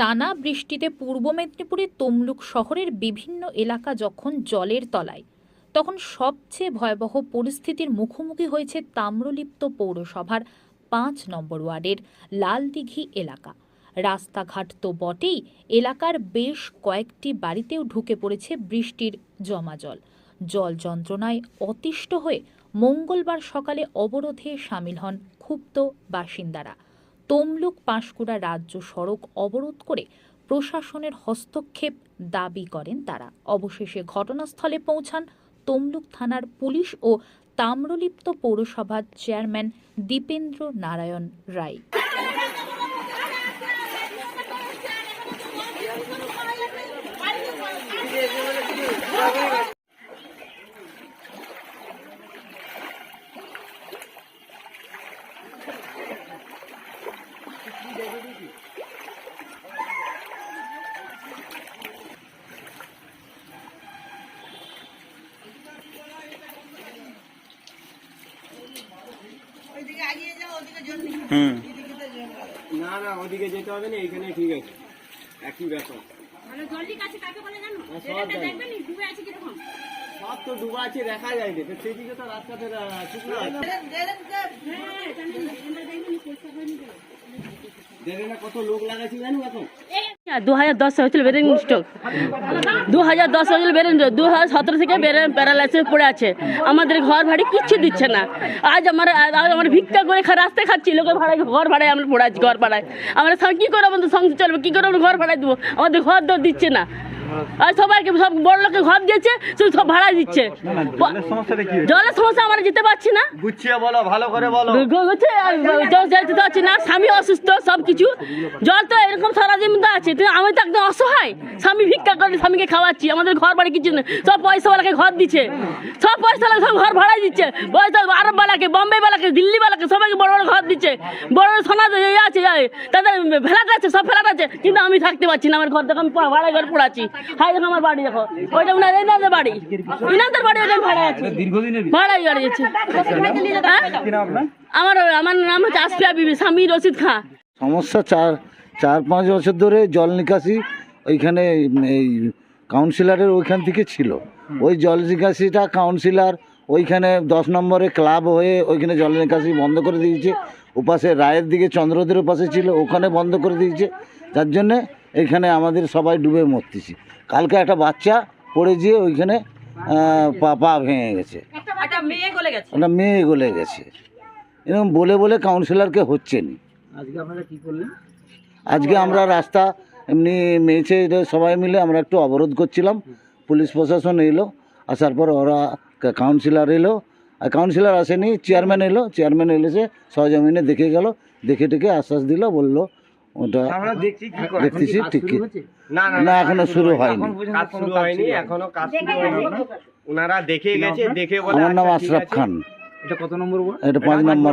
টানা বৃষ্টিতে পূর্ব মেদিনীপুরের তমলুক শহরের বিভিন্ন এলাকা যখন জলের তলায়, তখন সবচেয়ে ভয়াবহ পরিস্থিতির মুখোমুখি হয়েছে তাম্রলিপ্ত পৌরসভার পাঁচ নম্বর ওয়ার্ডের লালদিঘি এলাকা। রাস্তাঘাট তো বটেই, এলাকার বেশ কয়েকটি বাড়িতেও ঢুকে পড়েছে বৃষ্টির জমা জল। জল যন্ত্রণায় অতিষ্ঠ হয়ে মঙ্গলবার সকালে অবরোধে সামিল হন ক্ষুব্ধ বাসিন্দারা। তমলুক পাঁশকুড়া রাজ্য সড়ক অবরোধ করে প্রশাসনের হস্তক্ষেপ দাবি করেন তারা। অবশেষে ঘটনাস্থলে পৌঁছান তমলুক থানার পুলিশ ও তাম্রলিপ্ত পৌরসভার চেয়ারম্যান দীপেন্দ্র নারায়ণ রায়। হুম। না না ওদিকে যেতে হবে না এখানে ঠিক আছে। একই ব্যাপার। জলদি কাছে কাকে বলে জানো? হ্যাঁ, সব তো ডুবা আছে দেখা যায় না। সেদিকে তো রাস্তাতে আহ, শুকনো দু হাজার দশ হয়েছিল ব্রেন স্ট্রোক দু হাজার দশ ব্রেন দু হাজার সতেরো থেকে পড়ে আছে। আমাদের ঘর ভাড়ি কিচ্ছু দিচ্ছে না। আজ আমার আমার ভিক্ষা করে রাস্তায় খাচ্ছি, লোকের ভাড়ায় ঘর ভাড়ায় আমরা পড়ে আছি, ঘর ভাড়ায়। আমরা কী করে আমাদের সংসার চলবে, কী করে আমরা ঘর ভাড়ায় দেবো। আমাদের ঘর দর দিচ্ছে না। আর সবাইকে সব বড় ঘর দিয়েছে শুধু সব ভাড়া দিচ্ছে। জলের সমস্যা আমরা যেতে পারছি না। গুছিয়ে বলো ভালো করে বলো। যেতে পারছি না। স্বামী অসুস্থ সব কিছু জল তো এরকম সারা জমিতে আছে। কিন্তু আমি তো একদম অসহায়। স্বামী ভিক্ষা করে স্বামীকে খাওয়াচ্ছি। আমাদের ঘর বাড়ি কিছু নেই। সব পয়সাওয়ালাকে ঘর দিচ্ছে। সব পয়সাওয়ালা সব ঘর ভাড়াই দিচ্ছে। পয়সা আরব বালাকে বম্বে বালাকে দিল্লি বালাকে সবাইকে বড় বড় ঘর দিচ্ছে বড় বড় সোনা আছে তাদের ফ্ল্যাট আছে সব ফ্ল্যাট আছে কিন্তু আমি থাকতে পারছি না আমার ঘর দেখো আমি ভাড়ায় ঘর পড়াচ্ছি হাই দেখো আমার বাড়ি দেখো ওইটা উনার এনাদের বাড়ি। ইনাদের বাড়ি ওইটা ভাড়া আছে। ভাড়াই গাড়ি আছে হ্যাঁ? আমার আমার নাম হচ্ছে আসফিয়া বিবি স্বামী রশিদ খাঁ। সমস্যা চার চার পাঁচ বছর ধরে জল নিকাশি ওইখানে এই কাউন্সিলরের ওইখান থেকে ছিল। ওই জল নিকাশিটা কাউন্সিলর ওইখানে দশ নম্বরে ক্লাব হয়ে ওইখানে জল নিকাশি বন্ধ করে দিয়েছে। ওপাশে রায়ের দিকে চন্দ্রদের পাশে ছিল ওখানে বন্ধ করে দিয়েছে। যার জন্যে এইখানে আমাদের সবাই ডুবে মরতেছি। কালকে একটা বাচ্চা পড়ে গিয়ে ওইখানে পা পা ভেঙে গেছে। একটা মেয়ে গলে গেছে? ওটা মেয়ে গলে গেছে। এরকম বলে বলে কাউন্সিলরকে হচ্ছে নি। আজকে আমরা রাস্তা এমনি মেয়েছে সবাই মিলে আমরা একটু অবরোধ করছিলাম। পুলিশ প্রশাসন এলো আসার পর ওরা কাউন্সিলর এলো আর কাউন্সিলর আসেনি চেয়ারম্যান এলো চেয়ারম্যান এলে সে সহজমিনে দেখে গেল দেখে টেকে আশ্বাস দিল বলল ওটা দেখছি দেখতেছি ঠিক না না এখনও শুরু হয়নি। এখন পর্যন্ত কাজ কোনো শুরু হয়নি এখনও শুরু হয়নি। ওনারা দেখে গেছে দেখে আমার নাম আচ্ছা, আশরাফ খান। এটা কত নম্বর এটা পাঁচ নম্বর।